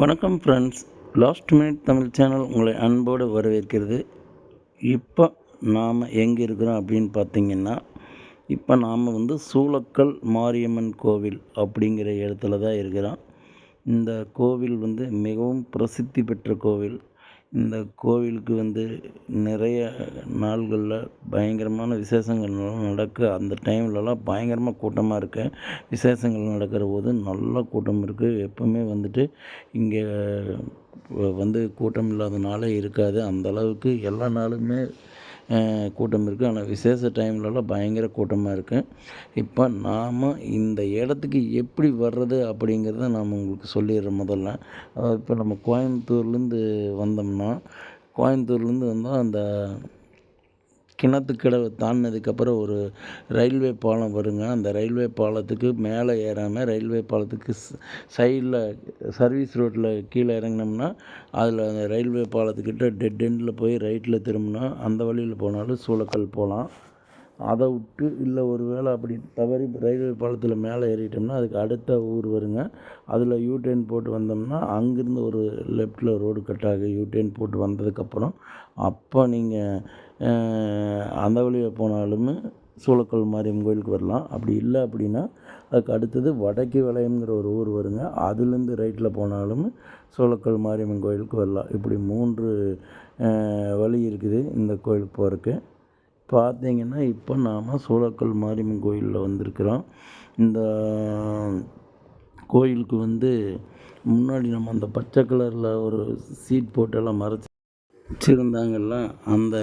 வணக்கம் friends last minute Tamil channel உங்களை அன்போடு வரவேற்கிறது. இப்போ நாம் எங்கே இருக்கிறோம் அப்படின்னு பார்த்தீங்கன்னா இப்போ நாம் வந்து சூளக்கல் மாரியம்மன் கோவில் அப்படிங்கிற இடத்துல தான் இருக்கிறோம். இந்த கோவில் வந்து மிகவும் பிரசித்தி பெற்ற கோவில். இந்த கோவிலுக்கு வந்து நிறைய நாள்களில் பயங்கரமான விசேஷங்கள்லாம் நடக்க. அந்த டைம்லலாம் பயங்கரமாக கூட்டமாக இருக்கு. விசேஷங்கள் நடக்கிற போது நல்ல கூட்டம் இருக்குது எப்போவுமே வந்துட்டு இங்கே வந்து கூட்டம் இல்லாத நாளே இருக்காது. அந்த அளவுக்கு எல்லா நாளுமே கூட்டம் இருக்குது ஆனால் விசேஷ டைம்லலாம் பயங்கர கூட்டமாக இருக்குது இப்போ நாம் இந்த இடத்துக்கு எப்படி வர்றது அப்படிங்கிறத நாம் உங்களுக்கு சொல்லிடுறோம் முதல்ல. அதாவது இப்போ நம்ம கோயம்புத்தூர்லேருந்து வந்தோம்னா கோயம்புத்தூர்லேருந்து வந்தால் அந்த கிணத்துக்கடவை தாண்டினதுக்கப்புறம் ஒரு ரயில்வே பாலம் வருங்க. அந்த ரயில்வே பாலத்துக்கு மேலே ஏறாமல் ரயில்வே பாலத்துக்கு சைடில் சர்வீஸ் ரோட்டில் கீழே இறங்கினோம்னா அதில் அந்த ரயில்வே பாலத்துக்கிட்ட டெட் எண்டில் போய் ரைட்டில் திரும்பினா அந்த வழியில் போனாலும் சூளக்கல் போகலாம். அதை விட்டு இல்லை ஒரு வேளை அப்படி தவறி ரயில்வே பாலத்தில் மேலே ஏறிட்டோம்னா அதுக்கு அடுத்த ஊர் வருங்க. அதில் யூடர்ன் போட்டு வந்தோம்னா அங்கேருந்து ஒரு லெஃப்ட்டில் ரோடு கட்டாக யூடேன் போட்டு வந்ததுக்கப்புறம் அப்போ நீங்கள் அந்த வழியாக போனாலுமே சூளக்கல் மாரியம்மன் கோயிலுக்கு வரலாம். அப்படி இல்லை அப்படின்னா அதுக்கு அடுத்தது வடக்கு வளையம்ங்கிற ஒரு ஊர் வருங்க. அதுலேருந்து ரைட்டில் போனாலும் சோளக்கல் மாரியம்மன் கோயிலுக்கு வரலாம். இப்படி மூன்று வழி இருக்குது இந்த கோயிலுக்கு போகிறதுக்கு பார்த்தீங்கன்னா இப்போ நாம் சூளக்கல் மாரியம்மன் கோயிலில் வந்திருக்கிறோம். இந்த கோயிலுக்கு வந்து முன்னாடி நம்ம அந்த பச்சை கலரில் ஒரு சீட் போட்டெல்லாம் மறைச்சி வச்சுருந்தாங்கல்ல அந்த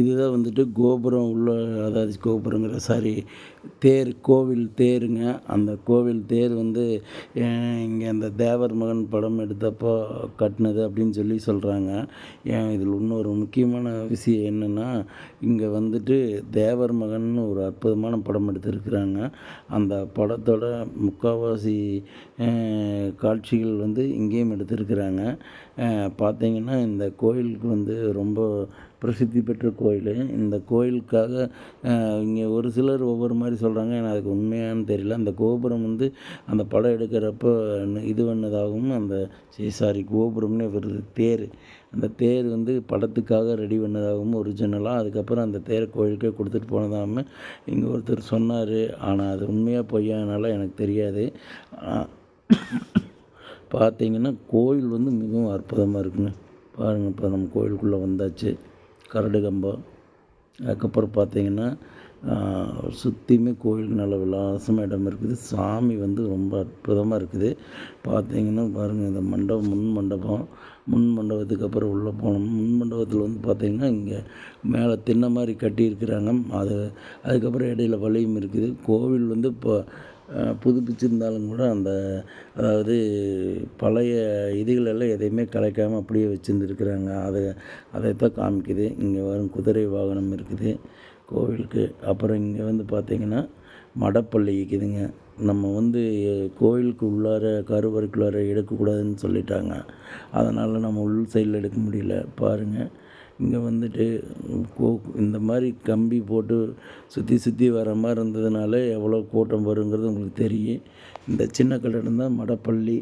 இதுதான் வந்துட்டு கோபுரம் உள்ள அதாவது கோபுரங்கிற சாரி தேர் கோவில் தேருங்க. அந்த கோவில் தேர் வந்து இங்கே அந்த தேவர் மகன் படம் எடுத்தப்போ கட்டினது அப்படின்னு சொல்லி சொல்கிறாங்க ஏன் இதில் இன்னொரு முக்கியமான விஷயம் என்னென்னா இங்கே வந்துட்டு தேவர் மகன் ஒரு அற்புதமான படம் எடுத்திருக்கிறாங்க. அந்த படத்தோட முக்கால்வாசி காட்சிகள் வந்து இங்கேயும் எடுத்திருக்கிறாங்க. பார்த்தீங்கன்னா இந்த கோயிலுக்கு வந்து ரொம்ப பிரசித்தி பெற்ற கோயில். இந்த கோயிலுக்காக இங்கே ஒரு சிலர் ஒவ்வொரு மாதிரி சொல்கிறாங்க எனக்கு அதுக்கு உண்மையானு தெரியல. அந்த கோபுரம் வந்து அந்த படம் எடுக்கிறப்போ இது பண்ணதாகவும் அந்த சாரி கோபுரம்னே வருது தேர். அந்த தேர் வந்து படத்துக்காக ரெடி பண்ணதாகவும் ஒரிஜினலாக அதுக்கப்புறம் அந்த தேரை கோயிலுக்கே கொடுத்துட்டு போனதாகவும் இங்கே ஒருத்தர் சொன்னார். ஆனால் அது உண்மையாக பொய்யானால எனக்கு தெரியாது. பார்த்தீங்கன்னா கோயில் வந்து மிகவும் அற்புதமாக இருக்குங்க. பாருங்கள் இப்போ நம்ம கோயிலுக்குள்ளே வந்தாச்சு. கரடு கம்பம் அதுக்கப்புறம் பார்த்திங்கன்னா சுற்றியுமே கோயிலுக்கு நல்ல விலாசமாக இடம் இருக்குது. சாமி வந்து ரொம்ப அற்புதமாக இருக்குது. பார்த்திங்கன்னா பாருங்கள் இந்த மண்டபம் முன் மண்டபம். முன் மண்டபத்துக்கு அப்புறம் உள்ளே போனோம். முன் மண்டபத்தில் வந்து பார்த்திங்கன்னா இங்கே மேலே தின்ன மாதிரி கட்டியிருக்கிறாங்க. அது அதுக்கப்புறம் இடையில வழியும் இருக்குது. கோவில் வந்து இப்போ புதுப்பிச்சிருந்தாலும் கூட அந்த அதாவது பழைய இதுகளெல்லாம் எதையுமே கலைக்காமல் அப்படியே வச்சுருந்துருக்குறாங்க. அதை அதைத்தான் காமிக்குது. இங்கே வரும் குதிரை வாகனம் இருக்குது கோவிலுக்கு. அப்புறம் இங்கே வந்து பார்த்திங்கன்னா மடப்பள்ளி இருக்குதுங்க. நம்ம வந்து கோயிலுக்கு உள்ளார கருவறைக்குள்ளார எடுக்கக்கூடாதுன்னு சொல்லிட்டாங்க. அதனால் நம்ம உள் சைடில் எடுக்க முடியல. பாருங்கள் இங்கே வந்துட்டு கோ இந்த மாதிரி கம்பி போட்டு சுற்றி சுற்றி வர மாதிரி இருந்ததுனால எவ்வளோ கூட்டம் வருங்கிறது உங்களுக்கு தெரியும். இந்த சின்ன கட்டடம் தான் மடப்பள்ளி.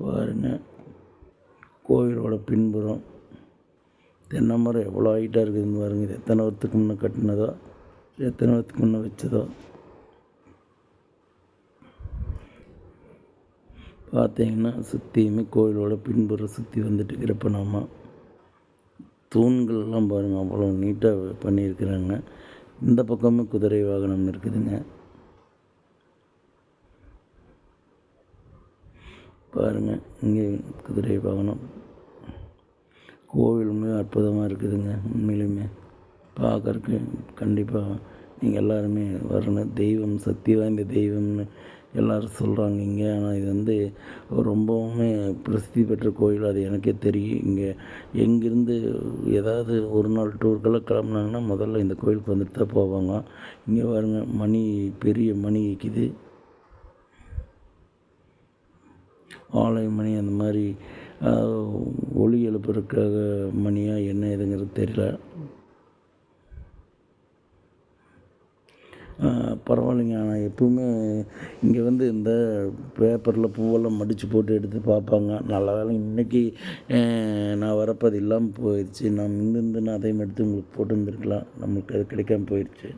பாருங்கள் கோவிலோட பின்புறம். தென்னை மரம் எவ்வளோ ஹைட்டாக இருக்குதுன்னு பாருங்கள் இது எத்தனை வருத்துக்கு முன்னே கட்டினதோ எத்தனை வருத்துக்கு முன்னே வச்சதோ. பார்த்தீங்கன்னா சுற்றியுமே கோயிலோட பின்புற சுற்றி வந்துட்டு இருக்கிறப்ப நம்ம தூண்கள்லாம் பாருங்கள் அவ்வளோ நீட்டாக பண்ணியிருக்கிறாங்க. இந்த பக்கமும் குதிரை வாகனம் இருக்குதுங்க. பாருங்கள் இங்கே குதிரை வாகனம். கோவிலுமே அற்புதமாக இருக்குதுங்க உண்மையிலுமே. பார்க்குறக்கு கண்டிப்பாக நீங்கள் எல்லாருமே வரணும். தெய்வம் சக்தி வாய்ந்த தெய்வம்னு எல்லோரும் சொல்கிறாங்க இங்கே. ஆனால் இது வந்து ரொம்பவுமே பிரசித்தி பெற்ற கோயில். அது எனக்கே தெரியும். இங்கே எங்கேருந்து ஏதாவது ஒரு நாள் டூருக்கெல்லாம் கிளம்புனாங்கன்னா முதல்ல இந்த கோயிலுக்கு வந்துட்டு தான் போவாங்க. இங்கே பாருங்க மணி பெரிய மணி இருக்குது ஆலய மணி அந்த மாதிரி ஒளி எழுப்புறதுக்காக மணியாக என்ன ஏதுங்கிறது தெரியல. பரவாயில்லைங்க. ஆனால் எப்பவுமே இங்கே வந்து இந்த பேப்பரில் பூவெல்லாம் மடித்து போட்டு எடுத்து பார்ப்பாங்க. நல்ல வேளை இன்றைக்கி நான் வரப்போ அது இல்லாமல் போயிடுச்சு நான் முன்னிருந்து நான் அதையும் எடுத்து உங்களுக்கு போட்டு வந்திருக்கலாம் நம்மளுக்கு அது கிடைக்காம போயிடுச்சு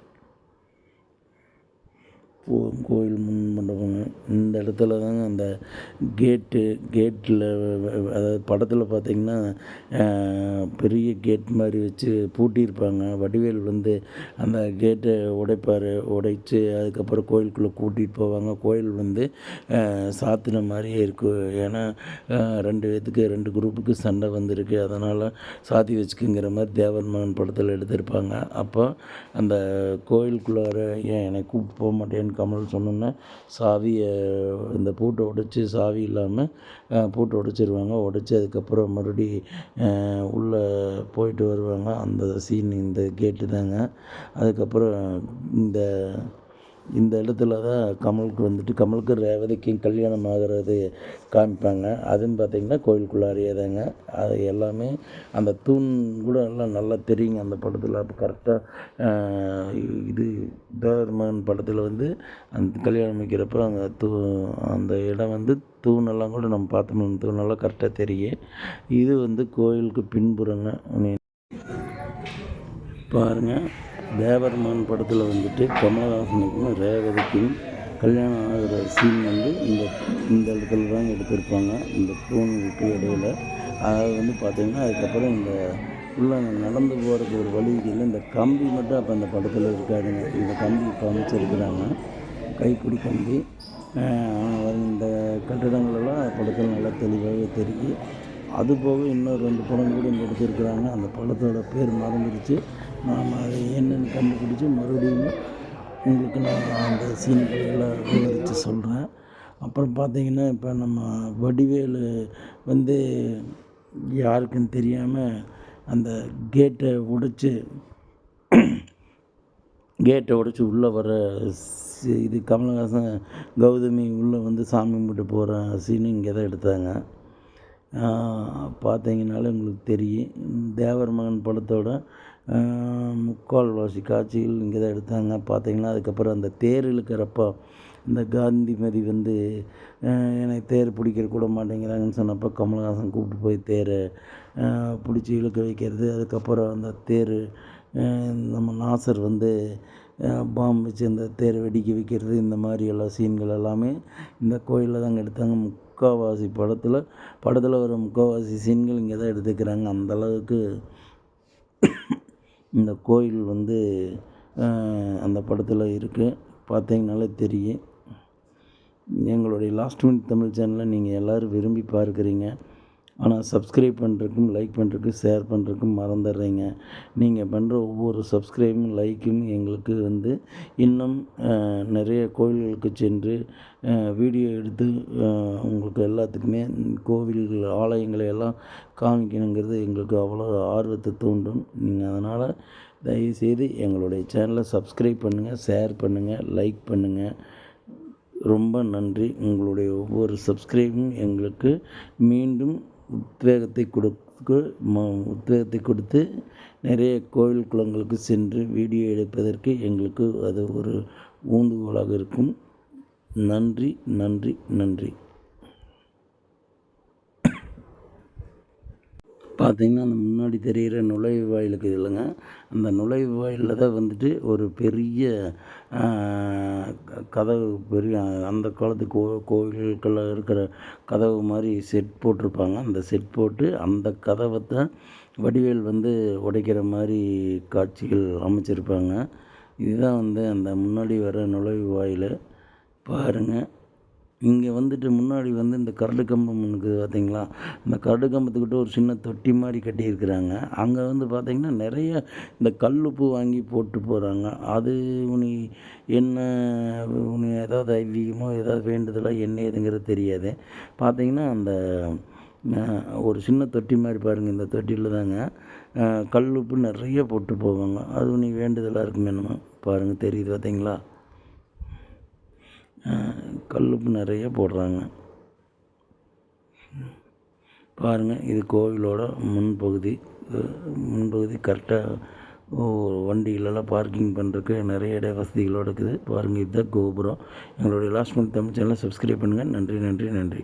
கோயில் முன் மண்டபம் இந்த இடத்துல தாங்க அந்த கேட்டு கேட்டில் அதாவது படத்தில் பார்த்திங்கன்னா பெரிய கேட் மாதிரி வச்சு பூட்டியிருப்பாங்க. வடிவேல் வந்து அந்த கேட்டை உடைப்பார். உடைச்சி அதுக்கப்புறம் கோயிலுக்குள்ளே கூட்டிகிட்டு போவாங்க. கோயில் வந்து சாத்தின மாதிரியே இருக்கும் ஏன்னா ரெண்டு பேத்துக்கு ரெண்டு குரூப்புக்கு சண்டை வந்திருக்கு. அதனால் சாத்தி வச்சுக்குங்கிற மாதிரி தேவன் மகன் படத்தில் எடுத்திருப்பாங்க. அப்போ அந்த கோயிலுக்குள்ளார ஏன் என்னை கூப்பிட்டு போக மாட்டேன்னு கமல் சொன்னோன்னே சாவியை இந்த பூட்டை உடைச்சி சாவி இல்லாமல் பூட்டை உடைச்சிருவாங்க. உடைச்சி அதுக்கப்புறம் மறுபடி உள்ளே போயிட்டு வருவாங்க. அந்த சீன் இந்த கேட்டு தாங்க. அதுக்கப்புறம் இந்த இந்த இடத்துல தான் கமலுக்கு வந்துட்டு கமலுக்கு ரேவதிக்கும் கல்யாணம் ஆகிறது காமிப்பாங்க. அதுன்னு பார்த்திங்கன்னா கோயிலுக்குள்ளாரையே தாங்க. அது எல்லாமே அந்த தூண் கூட எல்லாம் நல்லா தெரியுங்க. அந்த படத்தில் அப்போ கரெக்டாக இது தேவர்மன் படத்தில் வந்து அந்த கல்யாணம் வைக்கிறப்போ அந்த தூ அந்த இடம் வந்து தூணெல்லாம் கூட நம்ம பார்த்தோம்னா தூணெல்லாம் கரெக்டாக தெரியும். இது வந்து கோயிலுக்கு பின்புறங்க பாருங்கள் தேவர்மான் படத்தில் வந்துட்டு கமலஹாசனுக்கும் ரேவதிக்கும் கல்யாணம் ஆகிற சீன் வந்து இந்த இந்த இடத்துல தான் எடுத்திருப்பாங்க. இந்த பூனுக்கு இடையில். அதாவது வந்து பார்த்திங்கன்னா அதுக்கப்புறம் இந்த உள்ள நடந்து போகிறதுக்கு ஒரு வழி இல்லை. இந்த கம்பி மட்டும் அப்போ அந்த படத்தில் இருக்காதுங்க. இந்த கம்பி இப்போ அமைச்சிருக்கிறாங்க. கைப்பிடி கம்பி. இந்த கட்டிடங்களெல்லாம் படத்தில் நல்லா தெளிவாகவே தெரியும் அது போக இன்னும் ரெண்டு படம் கூட இங்கே எடுத்திருக்கிறாங்க. அந்த படத்தோட பேர் மறந்துடுச்சு நாம் அதை என்னென்னு கண்டுபிடிச்சி மறுபடியும் உங்களுக்கு நான் அந்த சீன்களெல்லாம் விவரித்து சொல்கிறேன். அப்புறம் பார்த்தீங்கன்னா இப்போ நம்ம வடிவேலு வந்து யாருக்கும் தெரியாமல் அந்த கேட்டை உடைச்சி கேட்டை உடைச்சி உள்ளே வர இது கமலஹாசன் கௌதமி உள்ளே வந்து சாமி கும்பிட்டு போகிற சீனு இங்கே தான் எடுத்தாங்க. பார்த்தீங்கனாலே உங்களுக்கு தெரியும். தேவர் மகன் படத்தோட முக்கால்வாசி காட்சிகள் இங்கே தான் எடுத்தாங்க. பார்த்தீங்கன்னா அதுக்கப்புறம் அந்த தேர் இழுக்கிறப்போ இந்த காந்திமதி வந்து எனக்கு தேர் பிடிக்கிற கூட மாட்டேங்கிறாங்கன்னு சொன்னப்போ கமலஹாசன் கூப்பிட்டு போய் தேரை பிடிச்சி இழுக்க வைக்கிறது. அதுக்கப்புறம் அந்த தேர் நம்ம நாசர் வந்து பாம்பு வச்சு அந்த தேர் வெடிக்க வைக்கிறது. இந்த மாதிரி எல்லா சீன்கள் எல்லாமே இந்த கோயிலில் தாங்க எடுத்தாங்க. முக்கால்வாசி படத்தில் படத்தில் வர முக்கால்வாசி சீன்கள் இங்கே தான் எடுத்துக்கிறாங்க. அந்தளவுக்கு இந்த கோயில் வந்து அந்த படத்தில் இருக்குது பார்த்தீங்கனாலே தெரியும். எங்களுடைய லாஸ்ட் மினிட் தமிழ் சேனலை நீங்கள் எல்லோரும் விரும்பி பார்க்குறீங்க. ஆனால் சப்ஸ்கிரைப் பண்ணுறதுக்கும் லைக் பண்ணுறதுக்கும் ஷேர் பண்ணுறதுக்கும் மறந்துடுறீங்க. நீங்கள் பண்ணுற ஒவ்வொரு சப்ஸ்கிரைபும் லைக்கும் எங்களுக்கு வந்து இன்னும் நிறைய கோவில்களுக்கு சென்று வீடியோ எடுத்து உங்களுக்கு எல்லாத்துக்குமே கோவில்கள் ஆலயங்களை எல்லாம் காமிக்கணுங்கிறது எங்களுக்கு அவ்வளோ ஆர்வத்தை தூண்டும். நீங்கள் அதனால் தயவுசெய்து எங்களுடைய சேனலை சப்ஸ்கிரைப் பண்ணுங்கள் ஷேர் பண்ணுங்கள் லைக் பண்ணுங்கள் ரொம்ப நன்றி. உங்களுடைய ஒவ்வொரு சப்ஸ்கிரைபும் எங்களுக்கு மீண்டும் உத்வேகத்தை கொடுக்க உத்வேகத்தை கொடுத்து நிறைய கோவில் குளங்களுக்கு சென்று வீடியோ எடுப்பதற்கு எங்களுக்கு அது ஒரு ஊந்துகோலாக இருக்கும். நன்றி நன்றி நன்றி. பார்த்திங்கன்னா அந்த முன்னாடி தெரிகிற நுழைவு வாயிலுக்கு இல்லைங்க. அந்த நுழைவு வாயிலில் தான் வந்துட்டு ஒரு பெரிய கதவு பெரிய அந்த காலத்து கோ கோவில்களில் இருக்கிற கதவு மாதிரி செட் போட்டிருப்பாங்க. அந்த செட் போட்டு அந்த கதவை தான் வடிவேல் வந்து உடைக்கிற மாதிரி காட்சிகள் அமைச்சிருப்பாங்க. இதுதான் வந்து அந்த முன்னாடி வர நுழைவு வாயில். பாருங்கள் இங்கே வந்துட்டு முன்னாடி வந்து இந்த கரடு கம்பம் இருக்குது பார்த்தீங்களா? இந்த கரடு கம்பத்துக்கிட்ட ஒரு சின்ன தொட்டி மாதிரி கட்டியிருக்கிறாங்க. அங்கே வந்து பார்த்திங்கன்னா நிறைய இந்த கல்லுப்பு வாங்கி போட்டு போகிறாங்க அது உனி என்ன உனி ஏதாவது ஐவீகமோ ஏதாவது வேண்டுதலாக என்ன ஏதுங்கிறது தெரியாது. பார்த்திங்கன்னா அந்த ஒரு சின்ன தொட்டி மாதிரி பாருங்கள் இந்த தொட்டியில் தாங்க கல்லுப்பு நிறைய போட்டு போவாங்க. அது நீ வேண்டுதலாக இருக்கும் என்னமோ பாருங்கள் தெரியுது பார்த்தீங்களா? கல்லுப்பு நிறைய போடுறாங்க. பாருங்கள் இது கோவிலோட முன்பகுதி. முன்பகுதி கரெக்டாக வண்டிகளெல்லாம் பார்க்கிங் பண்ணுறதுக்கு நிறைய இட வசதிகளோடு இருக்குது. பாருங்கள் இதுதான் கோபுரம். எங்களுடைய லாஸ்ட் மந்த் தமிழ் சேனலை சப்ஸ்கிரைப் பண்ணுங்கள் நன்றி நன்றி நன்றி.